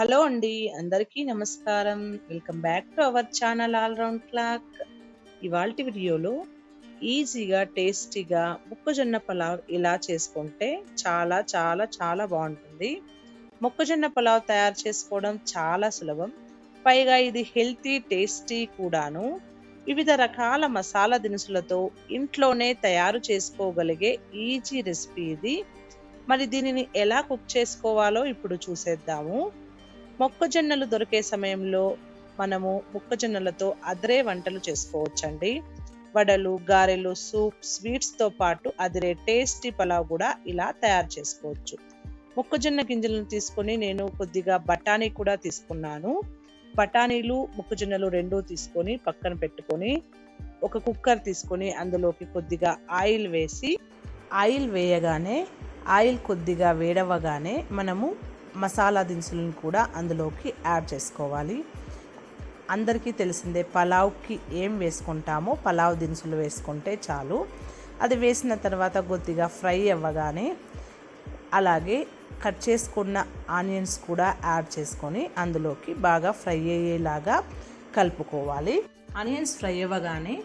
Hello అండి అందరికీ నమస్కారం. Welcome back to our channel all round clock. ఇవాళ వీడియోలో ఈజీగా టేస్టీగా మొక్కజొన్న పలావ్ ఇలా చేసుకుంటే చాలా చాలా చాలా బాగుంటుంది. మొక్కజొన్న పలావ్ తయారు చేసుకోవడం చాలా సులభం. పైగా ఇది హెల్తీ టేస్టీ కూడాను. వివిధ రకాల మసాలా దినుసులతో ఇంట్లోనే తయారు చేసుకోగలిగే ఈజీ రెసిపీ ఇది. మరి దీనిని ఎలా కుక్ చేసుకోవాలో ఇప్పుడు చూసేద్దాము. మొక్కజొన్నలు దొరికే సమయంలో మనము మొక్కజొన్నలతో అదిరే వంటలు చేసుకోవచ్చండి. వడలు గారెలు సూప్ స్వీట్స్తో పాటు అదిరే టేస్టీ పలావ్ కూడా ఇలా తయారు చేసుకోవచ్చు. మొక్కజొన్న గింజలను తీసుకొని నేను కొద్దిగా బఠానీ కూడా తీసుకున్నాను. బఠానీలు మొక్కజొన్నలు రెండూ తీసుకొని పక్కన పెట్టుకొని ఒక కుక్కర్ తీసుకొని అందులోకి కొద్దిగా ఆయిల్ వేసి ఆయిల్ వేయగానే ఆయిల్ కొద్దిగా వేడవగానే మనము మసాలా దినుసులను కూడా అందులోకి యాడ్ చేసుకోవాలి. అందరికీ తెలిసిందే పలావ్కి ఏం వేసుకుంటామో పలావ్ దినుసులు వేసుకుంటే చాలు. అది వేసిన తర్వాత కొద్దిగా ఫ్రై అవ్వగానే అలాగే కట్ చేసుకున్న ఆనియన్స్ కూడా యాడ్ చేసుకొని అందులోకి బాగా ఫ్రై అయ్యేలాగా కలుపుకోవాలి. ఆనియన్స్ ఫ్రై అవ్వగానే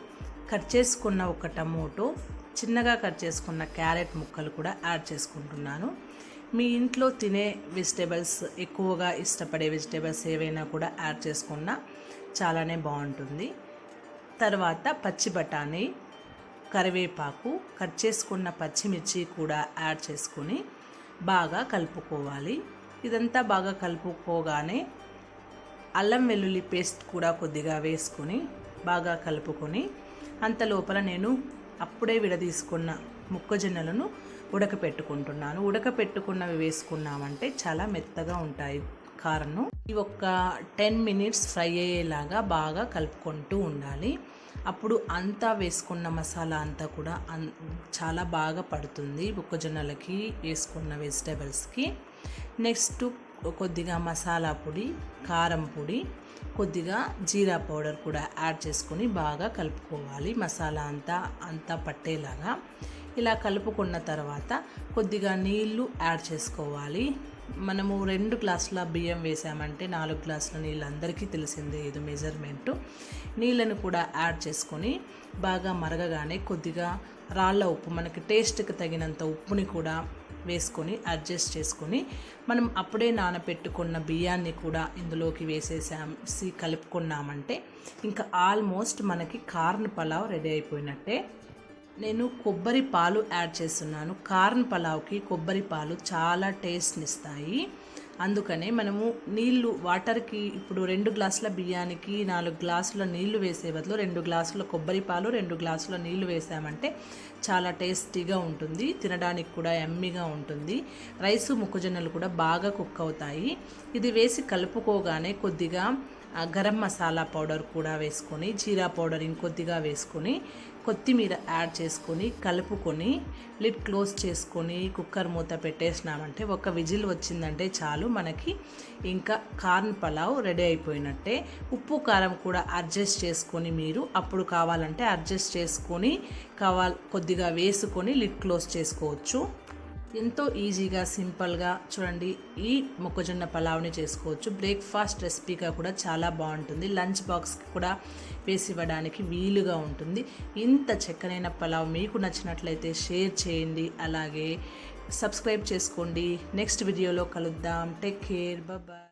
కట్ చేసుకున్న ఒక టమోటో చిన్నగా కట్ చేసుకున్న క్యారెట్ ముక్కలు కూడా యాడ్ చేసుకుంటున్నాను. మీ ఇంట్లో తినే వెజిటేబుల్స్ ఎక్కువగా ఇష్టపడే వెజిటేబుల్స్ ఏవైనా కూడా యాడ్ చేసుకున్నా చాలానే బాగుంటుంది. తర్వాత పచ్చి బఠానీ కరివేపాకు కట్ చేసుకున్న పచ్చిమిర్చి కూడా యాడ్ చేసుకొని బాగా కలుపుకోవాలి. ఇదంతా బాగా కలుపుకోగానే అల్లం వెల్లుల్లి పేస్ట్ కూడా కొద్దిగా వేసుకొని బాగా కలుపుకొని అంత లోపల నేను అప్పుడే విడదీసుకున్న మొక్కజొన్నలను ఉడకపెట్టుకుంటున్నాను. ఉడకపెట్టుకున్నవి వేసుకున్నామంటే చాలా మెత్తగా ఉంటాయి. కారను ఇవి ఒక టెన్ మినిట్స్ ఫ్రై అయ్యేలాగా బాగా కలుపుకుంటూ ఉండాలి. అప్పుడు అంతా వేసుకున్న మసాలా అంతా కూడా అన్ చాలా బాగా పడుతుంది. మొక్కజొన్నలకి వేసుకున్న వెజిటేబుల్స్కి. నెక్స్ట్ కొద్దిగా మసాలా పొడి కారం పొడి కొద్దిగా జీరా పౌడర్ కూడా యాడ్ చేసుకొని బాగా కలుపుకోవాలి. మసాలా అంతా అంతా పట్టేలాగా. ఇలా కలుపుకున్న తర్వాత కొద్దిగా నీళ్ళు యాడ్ చేసుకోవాలి. మనము రెండు గ్లాసుల బియ్యం వేసామంటే నాలుగు గ్లాసుల నీళ్ళు అందరికీ తెలిసిందే ఇది మెజర్మెంటు. నీళ్ళను కూడా యాడ్ చేసుకొని బాగా మరగగానే కొద్దిగా రాళ్ళ ఉప్పు మనకి టేస్ట్కి తగినంత ఉప్పుని కూడా వేసుకొని అడ్జస్ట్ చేసుకొని మనం అప్పుడే నానబెట్టుకున్న బియ్యాన్ని కూడా ఇందులోకి వేసేసాసి కలుపుకున్నామంటే ఇంకా ఆల్మోస్ట్ మనకి కార్న్ పలావ్ రెడీ అయిపోయినట్టే. నేను కొబ్బరి పాలు యాడ్ చేస్తున్నాను. కార్న్ పలావ్కి కొబ్బరి పాలు చాలా టేస్ట్ని ఇస్తాయి అందుకనే మనము నీళ్ళు వాటర్కి ఇప్పుడు రెండు గ్లాసుల బియ్యానికి నాలుగు గ్లాసుల నీళ్ళు వేసే బదులు రెండు గ్లాసుల కొబ్బరి పాలు రెండు గ్లాసుల నీళ్ళు వేసామంటే చాలా టేస్టీగా ఉంటుంది. తినడానికి కూడా ఎమ్మిగా ఉంటుంది. రైసు మొక్కజొన్నలు కూడా బాగా కుక్ అవుతాయి. ఇది వేసి కలుపుకోగానే కొద్దిగా గరం మసాలా పౌడర్ కూడా వేసుకొని జీరా పౌడర్ ఇంకొద్దిగా వేసుకొని కొత్తిమీర యాడ్ చేసుకొని కలుపుకొని లిడ్ క్లోజ్ చేసుకొని కుక్కర్ మూత పెట్టేసినామంటే ఒక విజిల్ వచ్చిందంటే చాలు. మనకి ఇంకా కార్న్ పలావ్ రెడీ అయిపోయినట్టే. ఉప్పు కారం కూడా అడ్జస్ట్ చేసుకొని మీరు అప్పుడు కావాలంటే అడ్జస్ట్ చేసుకొని కావాలి కొద్దిగా వేసుకొని లిడ్ క్లోజ్ చేసుకోవచ్చు. ఎంతో ఈజీగా సింపుల్గా చూడండి ఈ మొక్కజొన్న పలావ్ని చేసుకోవచ్చు. బ్రేక్ఫాస్ట్ రెసిపీగా కూడా చాలా బాగుంటుంది. లంచ్ బాక్స్కి కూడా వేసి ఇవ్వడానికి వీలుగా ఉంటుంది. ఇంత చక్కనైన పలావ్ మీకు నచ్చినట్లయితే షేర్ చేయండి అలాగే సబ్స్క్రైబ్ చేసుకోండి. నెక్స్ట్ వీడియోలో కలుద్దాం. Take care. బాయ్.